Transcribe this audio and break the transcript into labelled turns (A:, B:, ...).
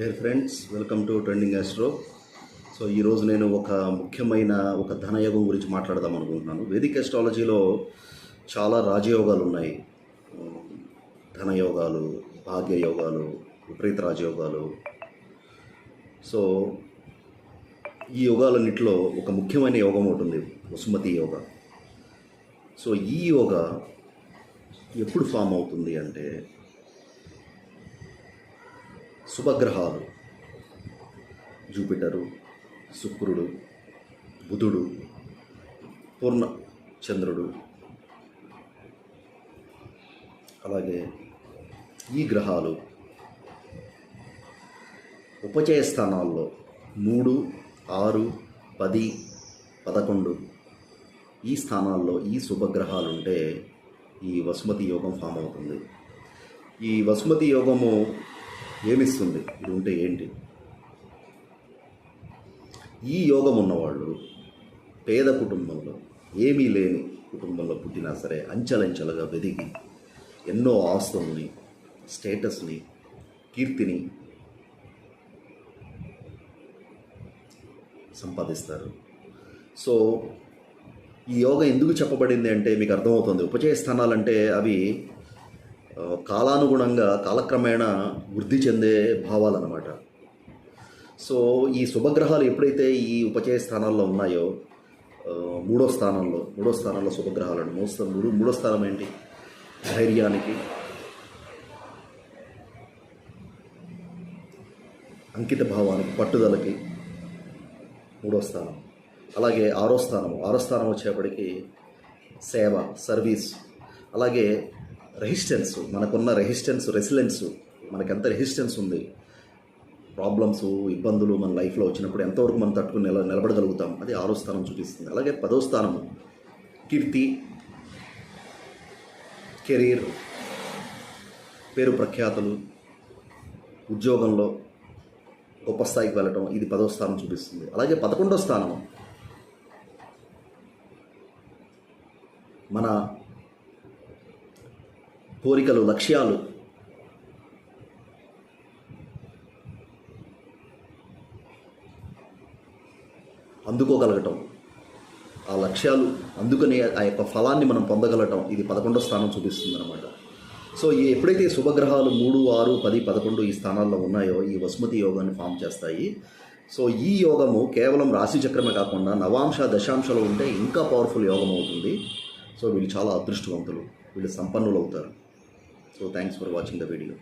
A: Dear friends welcome to trending astro so ఈరోజు నేను ఒక ముఖ్యమైన ఒక ధనయోగం గురించి మాట్లాడదాం అనుకుంటున్నాను. వేదిక అస్ట్రాలజీలో చాలా రాజయోగాలు ఉన్నాయి. ధనయోగాలు భాగ్యయోగాలు విపరీత రాజయోగాలు. సో ఈ యోగాలన్నింటిలో ఒక ముఖ్యమైన యోగం ఒకటి ఉంది వసుమతి యోగ. సో ఈ యోగ ఎప్పుడు ఫామ్ అవుతుంది అంటే శుభగ్రహాలు. జూపిటరు శుక్రుడు బుధుడు పూర్ణ చంద్రుడు. అలాగే ఈ గ్రహాలు ఉపచయ స్థానాల్లో మూడు ఆరు పది పదకొండు ఈ స్థానాల్లో ఈ శుభగ్రహాలు ఉంటే ఈ వసుమతి యోగం ఫామ్ అవుతుంది. ఈ వసుమతి యోగము ఏమిస్తుంది? ఇది ఉంటే ఏంటి? ఈ యోగం ఉన్నవాళ్ళు పేద కుటుంబంలో ఏమీ లేని కుటుంబంలో పుట్టినా సరే అంచెలంచెలుగా వెదిగి ఎన్నో ఆస్తుల్ని స్టేటస్ని కీర్తిని సంపాదిస్తారు. సో ఈ యోగ ఎందుకు చెప్పబడింది అంటే మీకు అర్థమవుతుంది. ఉపచయ స్థానాలంటే అవి కాలానుగుణంగా కాలక్రమేణా వృద్ధి చెందే భావాలన్నమాట. సో ఈ శుభగ్రహాలు ఎప్పుడైతే ఈ ఉపచయ స్థానాల్లో ఉన్నాయో మూడో స్థానంలో మూడో స్థానంలో శుభగ్రహాలు అండి మూడో మూడో మూడో స్థానం ఏంటి? ధైర్యానికి అంకిత భావానికి పట్టుదలకి మూడో స్థానం. అలాగే ఆరో స్థానం ఆరో స్థానం వచ్చేప్పటికి సేవ సర్వీస్. అలాగే రెసిస్టెన్స్ మనకున్న రెసిస్టెన్స్ రెసిలెన్స్ మనకు ఎంత రెసిస్టెన్స్ ఉంది? ప్రాబ్లమ్స్ ఇబ్బందులు మన లైఫ్లో వచ్చినప్పుడు ఎంతవరకు మనం తట్టుకుని నిల నిలబడగలుగుతాం? అది ఆరో స్థానం చూపిస్తుంది. అలాగే పదో స్థానము కీర్తి కెరీర్ పేరు ప్రఖ్యాతులు ఉద్యోగంలో గొప్ప స్థాయికి వెళ్ళటం ఇది పదో స్థానం చూపిస్తుంది. అలాగే పదకొండో స్థానం మన కోరికలు లక్ష్యాలు. అందుకోగలగటం. ఆ లక్ష్యాలు అందుకనే ఆ యొక్క ఫలాన్ని మనం పొందగలటం ఇది పదకొండో స్థానం చూపిస్తుంది అనమాట సో ఈ ఎప్పుడైతే శుభగ్రహాలు మూడు ఆరు పది పదకొండు ఈ స్థానాల్లో ఉన్నాయో ఈ వసుమతి యోగాన్ని ఫామ్ చేస్తాయి. సో ఈ యోగము కేవలం రాశి చక్రమే కాకుండా నవాంశ దశాంశలో ఉంటే ఇంకా పవర్ఫుల్ యోగం అవుతుంది. సో వీళ్ళు చాలా అదృష్టవంతులు. వీళ్ళు సంపన్నులు అవుతారు So thanks for watching the video.